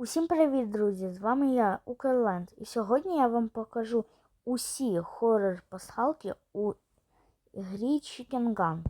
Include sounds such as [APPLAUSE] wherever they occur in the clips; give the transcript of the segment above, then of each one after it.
Усім привіт, друзі! З вами я, Укрленд. І сьогодні я вам покажу усі хоррор пасхалки у грі Chicken Gun.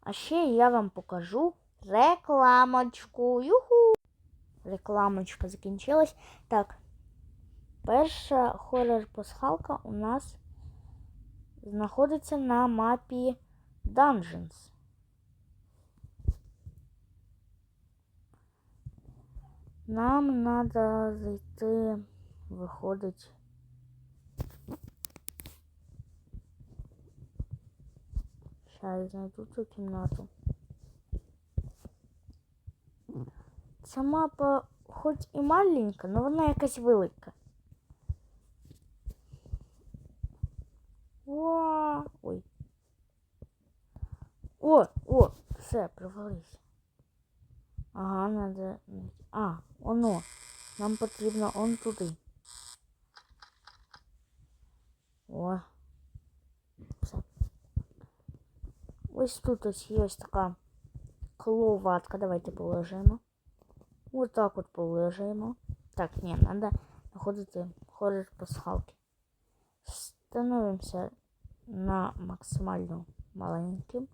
А ще я вам покажу рекламочку. Юху! Рекламочка закінчилась. Так, перша хоррор пасхалка у нас знаходиться на мапі Dungeons. Нам надо зайти, виходить. Я знайду цю кімнату. Ця мапа хоч і маленька, але вона якась велика. О, ой. О, о, все, провались. Ага, надо. А, оно. Нам потрібно он туди. О. Все. Ось тут ось є ось така кловатка. Давайте положимо. Ось так от положимо. Так, ні, треба знаходити хоррор пасхалки. Становимося на максимально маленьким.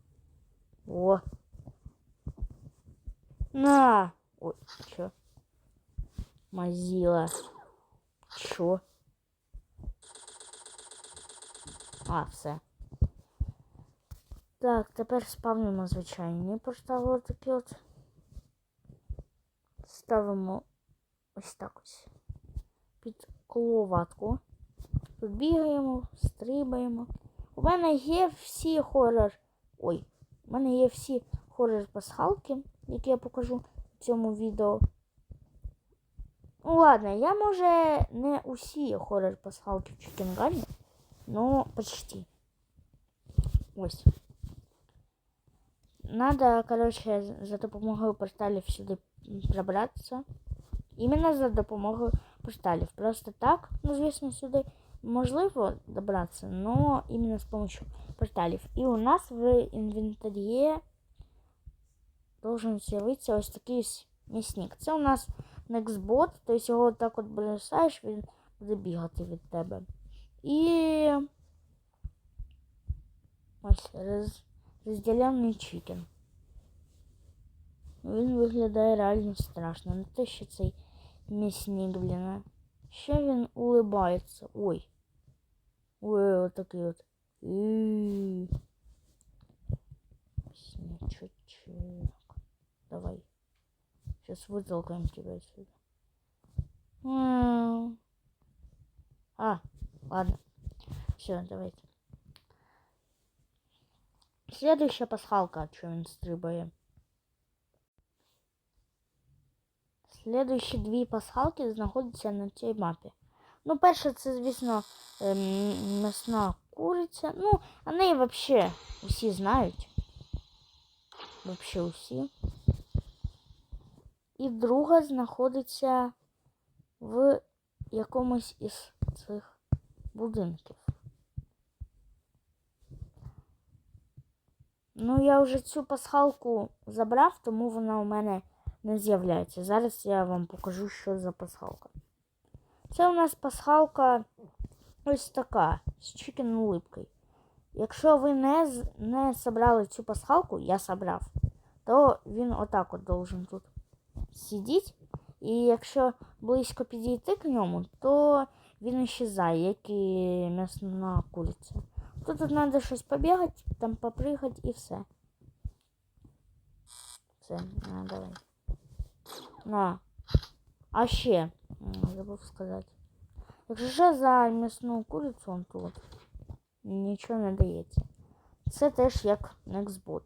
О! На! Ой, чё? Мазила. Чё? А, все. Так, тепер спавнимо звичайні портали такі от. Ставимо ось так ось. Під коловатку. Тут бігаємо, стрибаємо. У мене є всі хоррор. Ой, у мене є всі хоррор пасхалки, які я покажу в цьому відео. Ну ладно, я може не усі хоррор пасхалки в Чикенгані, но почти. Ось. Надо, короче, за допомогою порталів сюди пробратися. Іменно за допомогою порталів. Просто так, ну, звісно, сюди можливо добратися, но іменно з допомогою порталів. І у нас в інвентарі должен з'явитися ось такий м'ясник. Це у нас Nextbot, тобто його так от бросаєш, він буде бігати від тебе. І ось роз... розділений чикен. Він виглядає реально страшно. Не те, що цей м'ясник, блін. Ще він улибається. Ой. Ой, отакий от. І... Снячочек. Давай. Сейчас вытолкаем тебя отсюда. А, ладно. Все, давайте. Следующая пасхалка, что він стрибає. Слідуючі дві пасхалки знаходяться на цій мапі. Ну, перша, це, звісно, м'ясна куриця. Ну, а неї взагалі усі знають. Взагалі усі. І друга знаходиться в якомусь із цих будинків. Ну, я вже цю пасхалку забрав, тому вона у мене не з'являється. Зараз я вам покажу, що за пасхалка. Це у нас пасхалка ось така, з чикен улипкою. Якщо ви не не собрали цю пасхалку, я собрав, то він отак от должен тут сидіти. І якщо близько підійти к ньому, то він іщезає, як і м'ясна куриця. Тут треба щось побігати, там попригати і все. Все, на, давай. На. А ще, забув сказати. Якщо ще за м'ясну курицю он тут нічого не дається. Це теж як Nextbot.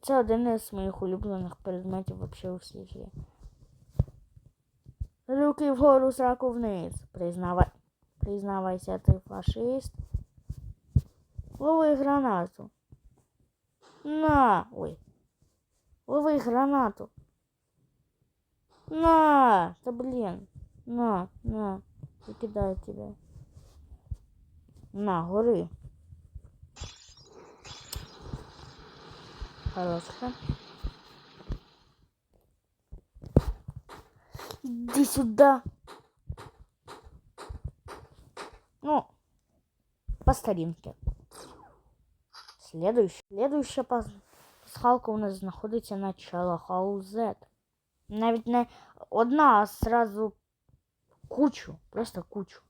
Це один із моїх улюблених предметів вообще у світі. Руки вгору, сраку вниз. Признавай. Признавайся, ти фашист. Лови гранату. На! Ой. Лови гранату. На! Да блин. На, на. Закидаю тебя. На, гори. Хорошо. Иди сюда. Ну, по старинке. Следующая, следующая пас- пасхалка у нас знаходиться на Челахау Z. Навіть не одна, а сразу кучу. Просто кучу.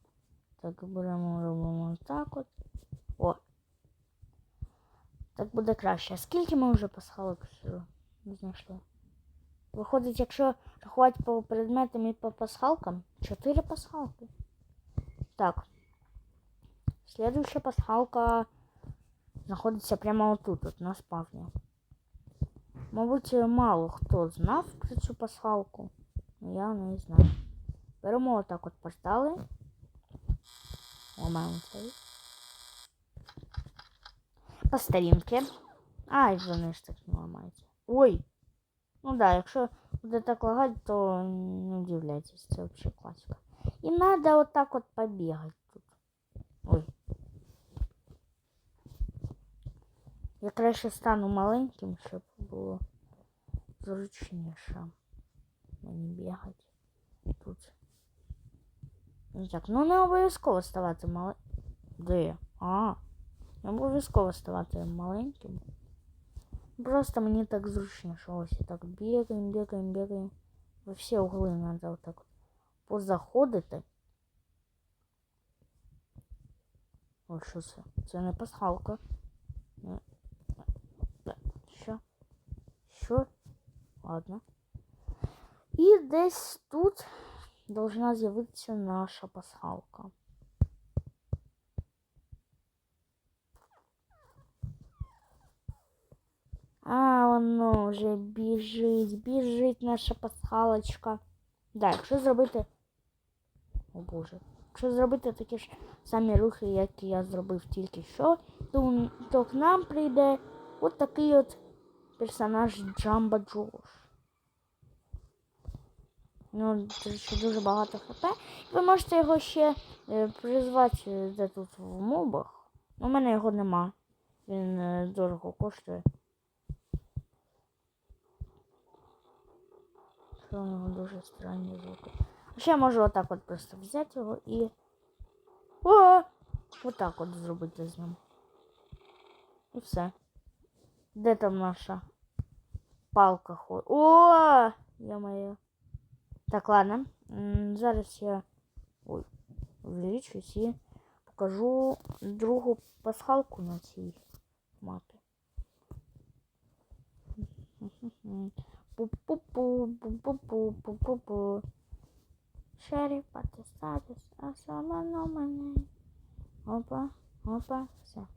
Так, беремо, робимо так от. Так буде краще. А скільки ми вже пасхалок знайшли? Виходить, якщо рахувати по предметам і по пасхалкам, 4 пасхалки. Так. Следующая пасхалка знаходиться прямо отут, от на спавні. Мабуть, мало хто знав про цю пасхалку. Я не знаю. Беремо отак от портали. Ламаємо. По старінки. Ай, вони ж так не ламаються. Ой! Ну да, якщо буде так лагати, то не удивляйтесь, це взагалі класика. І треба отак от побігати тут. Ой. Я краще стану маленьким, щоб було зручніше мені бігати тут. Ну так, ну не обов'язково ставати маленьким. Де? А, не обов'язково ставати маленьким. Просто мені так зручніше. Ось і так бігаємо, бігаємо, бігаємо. Во всі угли треба отак позаходити. О, що це? Це не пасхалка. Що? Що? Ладно. І десь тут должна з'явитися наша пасхалка. А, воно вже біжить, біжить наша пасхалочка. Да, якщо зробити. О боже. Якщо зробити такі ж самі рухи, як я зробив тільки що, то, то к нам прийде от такий от персонаж Джамба Джош. Ну, ще дуже багато хп. Ви можете його ще е, призвати е, де тут в мобах. У мене його нема. Він е, дорого коштує. У нього дуже странні звуки. Ще можу отак от просто взяти його і. О! Отак от зробити з ним. І все. Де там наша палка ходить? О! Я моя. Так, ладно. Зараз я ой, увеличусь і покажу другу пасхалку на цій мапі. Пу-пу-пу, пу-пу-пу, Шері, патисатис, а сама на мене. Опа, опа, все.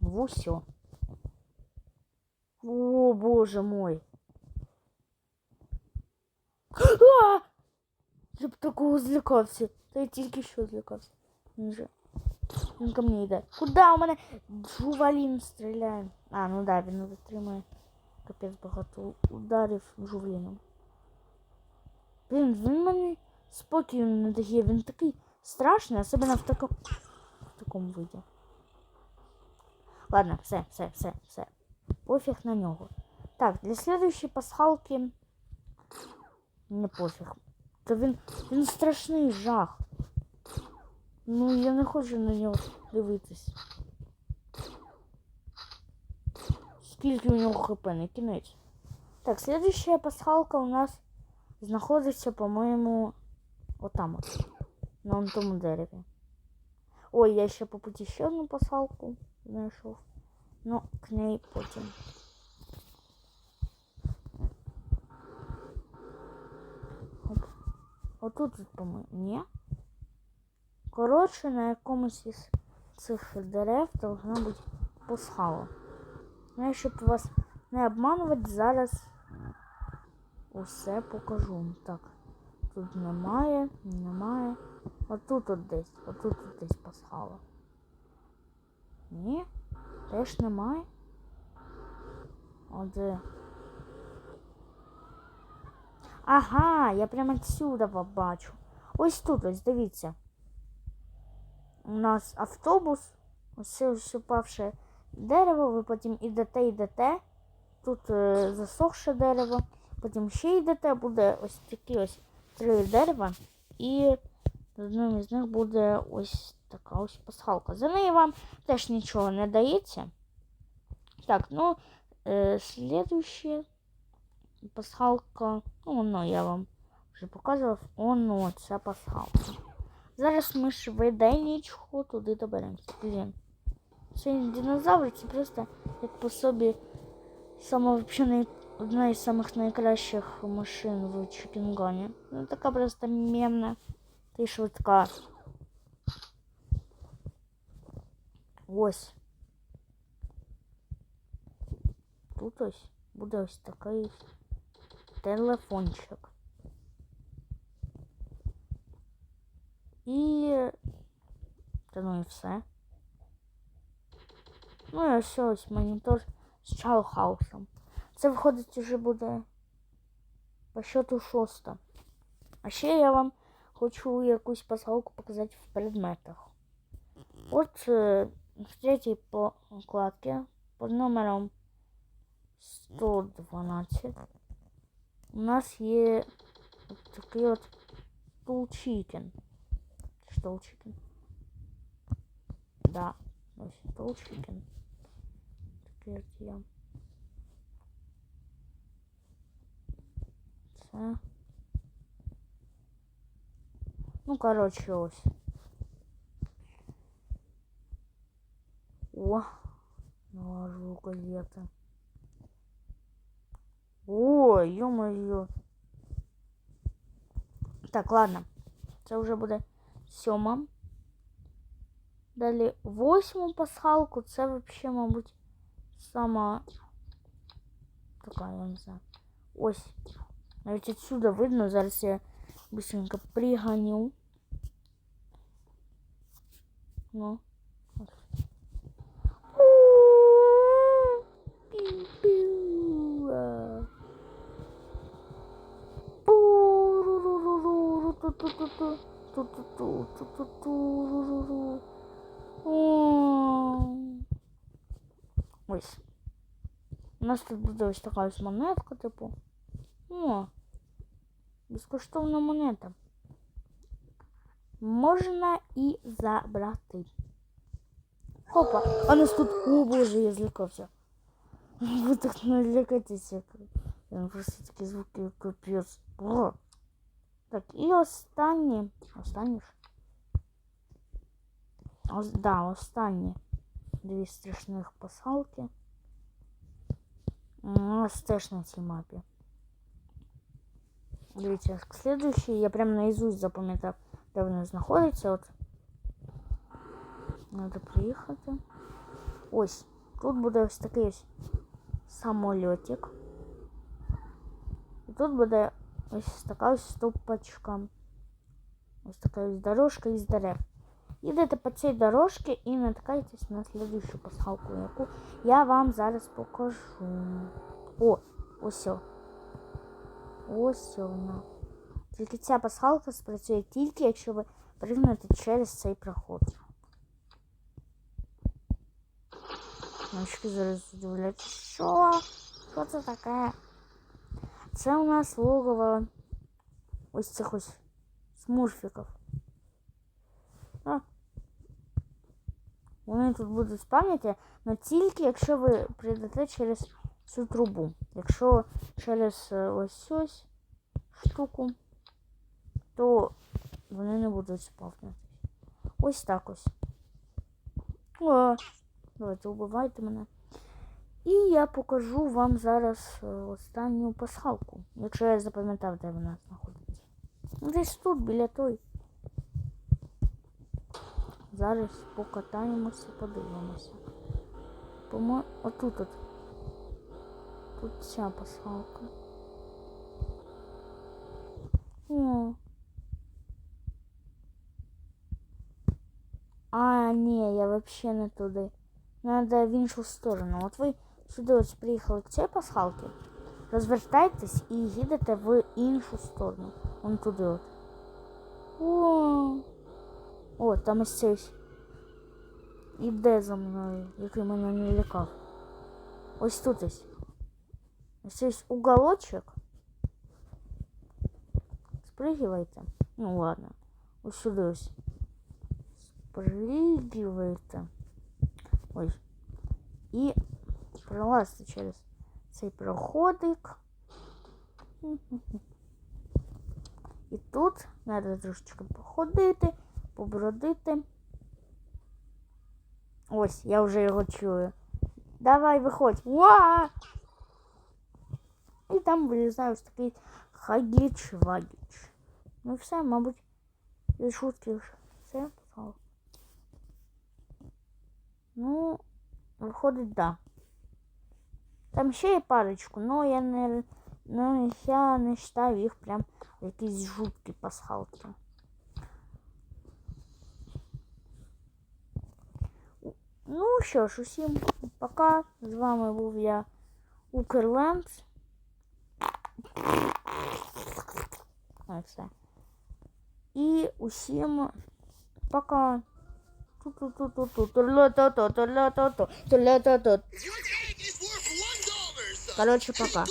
Вусьо. О, боже мой. А! Я б такого злякався. Та я тільки що злякався. Він же. Він ко мені йде. Куда у мене джувалін стріляє? А, ну да, він витримує Капець багато ударів джувліном. Блін, він мені спокою не дає. Він такий страшний, особливо в такому в такому виді. Ладно, все, все, все, все. Пофіг на нього. Так, для слідуючої пасхалки. Не пофіг. Та він, він страшний жах. Ну, я не хочу на нього дивитись. Скільки у нього хп, не кінець. Так, слідуюча пасхалка у нас знаходиться, по-моєму, отам от. На тому дереві. Ой, я ще по путі ще одну пасхалку знайшов. Ну, к ней потім. Оп. Отут, по-моєму, ні. Коротше, на якомусь із цих дерев должна бути пасхала. Ну, я щоб вас не обманувати, зараз усе покажу. Так, тут немає, немає. Отут от десь, отут от десь пасхала. Ні, теж немає. Оде. Ага, я прямо отсюда бачу. Ось тут, ось дивіться. У нас автобус. Ось це ось упавше дерево, ви потім ідете, йдете. Тут е, засохше дерево. потім ще йдете, буде ось такі ось три дерева, і на одному із них буде ось така ось пасхалка. За неї вам теж нічого не дається. Так, ну, е, слідуще пасхалка, ну, воно я вам вже показував, воно ця пасхалка. Зараз ми швиденечко туди доберемося. Блін. Це динозавр, це просто як по собі сама вообще най- одна із самих найкращих машин в Чікінгані. Ну така просто мемна та швидка. Ось. Тут ось буде ось такий телефончик. І. Та ну і все. Ну і ось ось монітор з Чаухаусом. Це виходить уже буде по счету шоста. А ще я вам хочу якусь пасхалку показати в предметах. От е, в третій покладці під номером 112 у нас є от такий от Tool Что Chicken? Да, ось Tool Chicken. Такий от є. Це. Ну, короче, ось. О, наложу газеты. О, ё-моё. Так, ладно. Це вже буде сьома. Далі восьму пасхалку. Це взагалі, мабуть, Сама така, я не знаю. Ось. Навіть отсюда видно. Зараз я быстренько приганю. Ну. ось. Ось. У нас тут буде ось така ось монетка, типу. О. Безкоштовна монета. Можна і забрати. Опа, а нас тут, о боже, я злякався. Ви так не лякайтеся. Я просто такі звуки капець. О. Так, і останні. Останні ж. Ос, да, останні. Дві страшних пасхалки. У нас теж на цій мапі. Дивіться, слідуючий. Я прям наизусть запам'ятав, де вони знаходяться. От. Надо приїхати. Ось. Тут буде ось такий ось самольотик. І тут буде ось така ось стопочка. Ось така ось дорожка із дерев. Їдете по цій дорожці і натикаєтесь на слідущу пасхалку, яку я вам зараз покажу. О, ось. Ось вона. Тільки ця пасхалка спрацює тільки, якщо ви пригнете через цей проход. Мальчики зараз здивляються, що? Що це таке? Це у нас логово ось цих ось смурфіків. Вони тут будуть спавняти, але тільки якщо ви прийдете через цю трубу. Якщо через е, ось ось штуку, то вони не будуть спавнитись. Ось так ось. О, давайте убивайте мене. І я покажу вам зараз е, останню пасхалку, якщо я запам'ятав, де вона знаходиться. Ну, Десь тут, біля той. Зараз покатаємося, подивимося. Помо... Отут от. Тут ця пасхалка. О. А, ні, я вообще не туди. Надо в іншу сторону. От ви сюди ось приїхали к цій пасхалці. Розвертайтесь і їдете в іншу сторону. Вон туди от. О, О, там ось цей іде за мною, який мене не лякав. Ось тут ось. Ось ось уголочок. спригивайте. Ну ладно. Ось сюди ось. Спригивайте. Ось. І пролазьте через цей проходик. [LAUGHS] І тут треба трошечки походити, побродити. Ось, я вже його чую. Давай, виходь. Уа! І там вилізає ось такий хагіч-вагіч. Ну і все, мабуть, з шутки вже все писав. Ну, виходить, да. Там ще є парочку, но я не, ну, я не вважаю їх прям якісь жуткі пасхалки. Ну що ж, усім пока. З вами був я Укрленд. Ось все. І усім пока. Ту-ту-ту-ту-ту, ту-ля-та-та, ту-ля-та-та, ту-ля-та-та. Your egg is worth one dollar, son. Короче, пока.